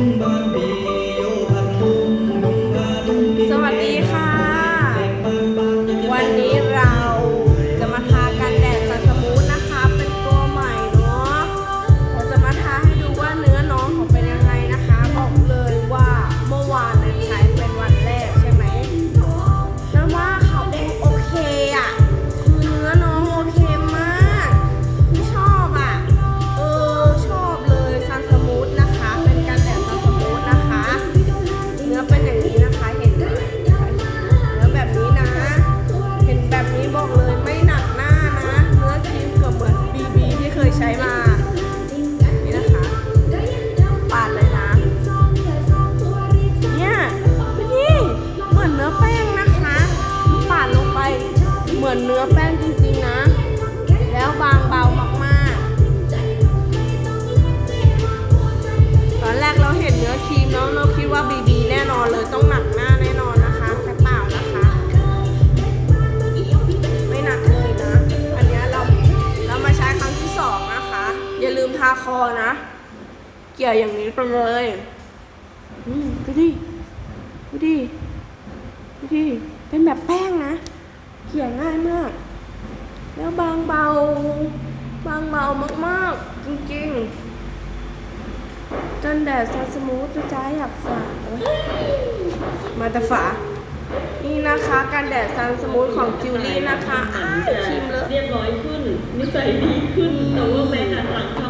ส เนื้อแป้งจริงๆนะ แล้วบางเบามากๆ ตอนแรกเราเห็นเนื้อครีมแล้วเราคิดว่าบีบีแน่นอนเลยต้องหนักหน้าแน่นอนนะคะแต่เปล่านะคะ ไม่หนักเลยนะ อันเนี้ยเราเรามาใช้ครั้งที่สองนะคะ อย่าลืมทาคอนะ เกี่ยวอย่างนี้ไปเลยอืมดูดิดูดิดูดิเป็นแบบแป้งนะ เกี่ยง่ายมาก แล้วบางเบา บางเบามากๆ จริงๆกันแดดซันสมูทจะจ้าอยากฝามาแต่ฝานี่นะคะกันแดดซันสมูทของจิวลี่นะคะอ้ายครีมเลอะเรียบร้อยขึ้นนิสัยดีขึ้นแต่ว่าแม่หันหลังทำหมันมา